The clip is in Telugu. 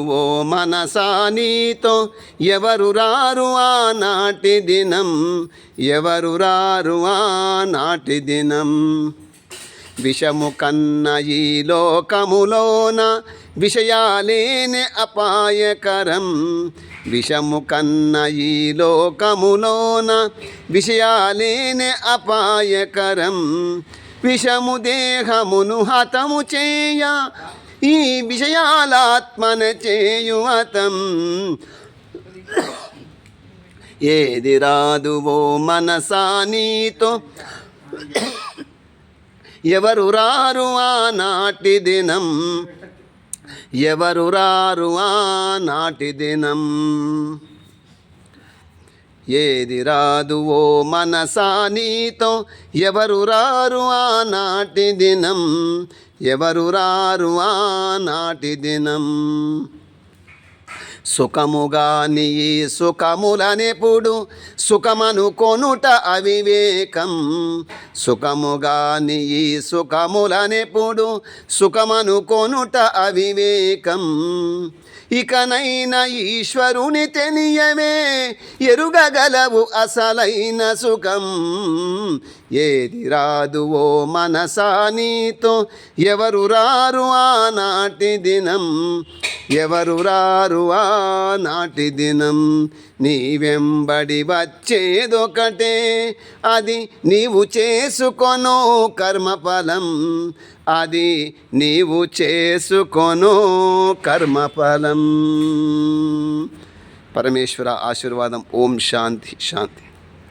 ఓ మనసా నీతో ఎవరు రారు ఆనాటి దినం? ఎవరు రారు ఆనాటి దినం? విషము కన్న ఈ లోకములోన విషయాలేని అపాయకరం. విషము కన్న ఈ లోకములోన విషయాలేని అపాయకరం. విషము దేహమును హతము చేయ ఈ విషయాలాత్మన చేయువతం. ఏది రాదువో మనసా నీతో ఎవరు రారు ఆనాటి దినం? ఎవరు రారు ఆనాటి దినం? ఏది రాదు ఓ మనసా నీతో? ఎవరు రారు ఆనాటి దినం? ఎవరు రారు ఆనాటి దినం? సుఖముగా నీ సుఖములనెప్పుడు సుఖమను కొనుట అవివేకం. సుఖముగా నీ సుఖములనెప్పుడు సుఖమను కొనుట అవివేకం. ఇకనైనా ఈశ్వరుని తెలియవే ఎరుగగలవు అసలైన సుఖం. ఏది రాదు ఓ మనసా నీతో ఎవరు రారు ఆనాటి దినం. ఎవరు రారు ఆనాటి దినం? నీ వెంబడి వచ్చేదొకటే. అది నీవు చేసుకొను కర్మఫలం. అది నీవు చేసుకొను కర్మఫలం. పరమేశ్వర ఆశీర్వాదం. ఓం శాంతి శాంతి.